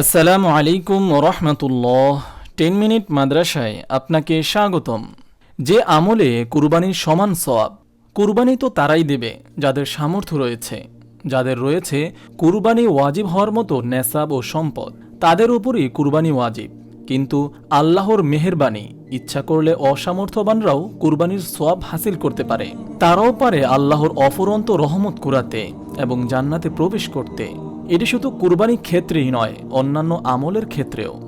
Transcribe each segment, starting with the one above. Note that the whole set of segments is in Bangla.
আসসালামু আলাইকুম রহমতুল্লাহ। টেন মিনিট মাদ্রাসায় আপনাকে স্বাগতম। যে আমলে কুরবানির সমান সওয়াব, কুরবানি তো তারাই দেবে যাদের সামর্থ্য রয়েছে। যাদের রয়েছে কুরবানি ওয়াজিব হওয়ার মতো নেশাব ও সম্পদ, তাদের উপরই কুরবানি ওয়াজিব। কিন্তু আল্লাহর মেহেরবানি, ইচ্ছা করলে অসামর্থ্যবানরাও কুরবানির সোয়াব হাসিল করতে পারে। তারাও পারে আল্লাহর অফুরন্ত রহমত কুরাতে এবং জান্নাতে প্রবেশ করতে। এটি শুধু কুরবানি ক্ষেত্রেই নয়, অন্যান্য আমলের ক্ষেত্রেও।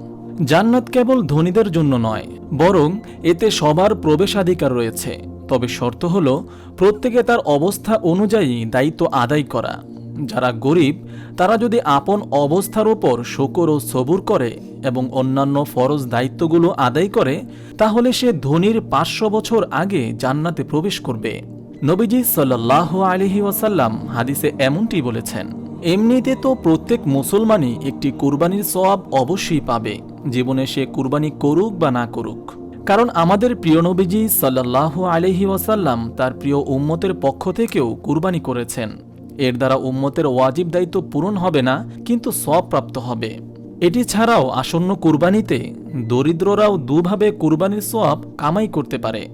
জান্নাত কেবল ধনীদের জন্য নয়, বরং এতে সবার প্রবেশাধিকার রয়েছে। তবে শর্ত হল, প্রত্যেকে তার অবস্থা অনুযায়ী দায়িত্ব আদায় করা। যারা গরিব, তারা যদি আপন অবস্থার ওপর শকর ও সবুর করে এবং অন্যান্য ফরজ দায়িত্বগুলো আদায় করে, তাহলে সে ধনীর পাঁচশো বছর আগে জান্নাতে প্রবেশ করবে। নবীজি সাল্লাহ আলহি ওয়াসাল্লাম হাদিসে এমনটি বলেছেন এমনিতে তো প্রত্যেক মুসলমানই একটি কুরবানির সওয়াব অবশ্যই পাবে। জীবনে সে কুরবানি করুক বা না করুক। কারণ আমাদের প্রিয় নবীজি সাল্লাহ আলহি ওয়াসাল্লাম তার প্রিয় উম্মতের পক্ষ থেকেও কুরবানি করেছেন। এর দ্বারা উম্মতের ওয়াজিব দায়িত্ব পূরণ হবে না, কিন্তু সব প্রাপ্ত হবে। এটি ছাড়াও আসন্ন কুরবানিতে দরিদ্ররাও দুভাবে কুরবানির সোয়াব কামাই করতে পারে।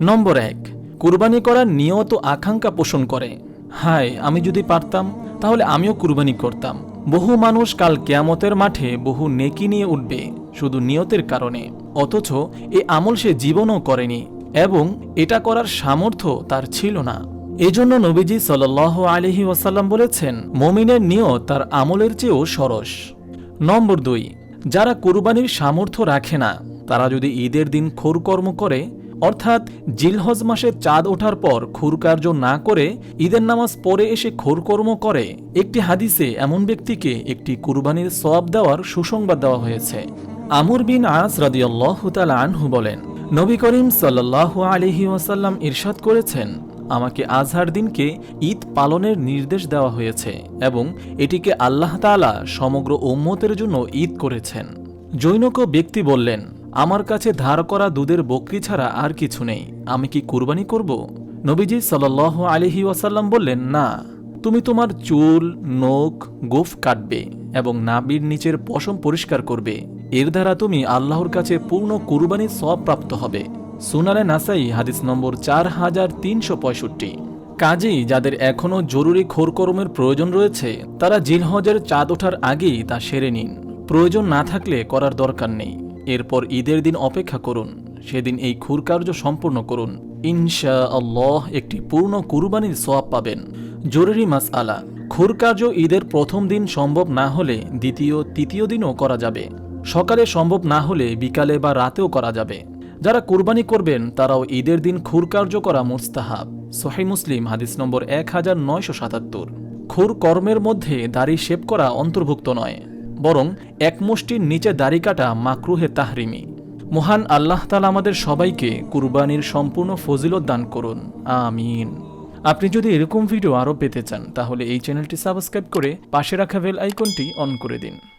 নম্বর এক, কুরবানি করার নিয়ত আকাঙ্ক্ষা পোষণ করে। হায়, আমি যদি পারতাম তাহলে আমিও কুরবানি করতাম। বহু মানুষ কাল কেয়ামতের মাঠে বহু নেকি নিয়ে উঠবে, শুধু নিয়তের কারণে। অথচ এ আমল সে জীবনও করেনি, এবং এটা করার সামর্থ্য তার ছিল না। এজন্য নবীজি সাল আলহি ওয়াসাল্লাম বলেছেন, মমিনের নিয়ত তার আমলের চেয়েও সরস। নম্বর দুই, যারা কুরবানির সামর্থ্য রাখে না, তারা যদি ঈদের দিন খোরকর্ম করে অর্থাৎ জিলহজ মাসের চাঁদ ওঠার পর খুরকার্য না করে ঈদের নামাজ পরে এসে খোরকর্ম করে। একটি হাদিসে এমন ব্যক্তিকে একটি কুরবানির সওয়াব দেওয়ার সুসংবাদ দেওয়া হয়েছে। আমর বিন আস রাদিয়াল্লাহ তাআলা আনহু বলেন, নবী করিম সাল্লাহ আলহি ওয়াসাল্লাম ইরশাদ করেছেন, আমাকে আজহার দিনকে ঈদ পালনের নির্দেশ দেওয়া হয়েছে এবং এটিকে আল্লাহ তাআলা সমগ্র উম্মতের জন্য ঈদ করেছেন। জৈনক ব্যক্তি বললেন আমার কাছে ধার করা দুধের বকরি ছাড়া আর কিছু নেই। আমি কি কুরবানি করব? নবীজি সাল আলহি ওয়াসাল্লাম বললেন, না, তুমি তোমার চুল, নখ, গোফ কাটবে এবং নাবির নিচের পশম পরিষ্কার করবে। এর দ্বারা তুমি আল্লাহর কাছে পূর্ণ কুরবানি সব প্রাপ্ত হবে। সুনালে নাসাই, হাদিস নম্বর চার হাজার তিনশো পঁয়ষট্টি। কাজেই যাদের এখনও জরুরি খোরকর্মের প্রয়োজন রয়েছে, তারা জিলহজের চাঁদ ওঠার আগেই তা সেরে নিন। প্রয়োজন না থাকলে করার দরকার নেই। এরপর ঈদের দিন অপেক্ষা করুন। সেদিন এই খুরকার্য সম্পূর্ণ করুন। ইনশা আল্লাহ একটি পূর্ণ কুরবানির সোয়াব পাবেন। জরুরি মাস আলা খুরকার্য ঈদের প্রথম দিন সম্ভব না হলে দ্বিতীয়, তৃতীয় দিনও করা যাবে। সকালে সম্ভব না হলে বিকালে বা রাতেও করা যাবে। যারা কুরবানি করবেন, তারাও ঈদের দিন খুরকার্য করা মুস্তাহাব। সোহাই মুসলিম, হাদিস নম্বর এক হাজার নয়শো সাতাত্তর। খুর কর্মের মধ্যে দাড়ি শেপ করা অন্তর্ভুক্ত নয়। বরং এক মুষ্টির নিচে দাড়ি কাটা মাকরুহে তাহরিমি। মহান আল্লাহ তালা আমাদের সবাইকে কুরবানির সম্পূর্ণ ফজিলত দান করুন। আমিন। আপনি যদি এরকম ভিডিও আরও পেতে চান, তাহলে এই চ্যানেলটি সাবস্ক্রাইব করে পাশে রাখা বেল আইকনটি অন করে দিন।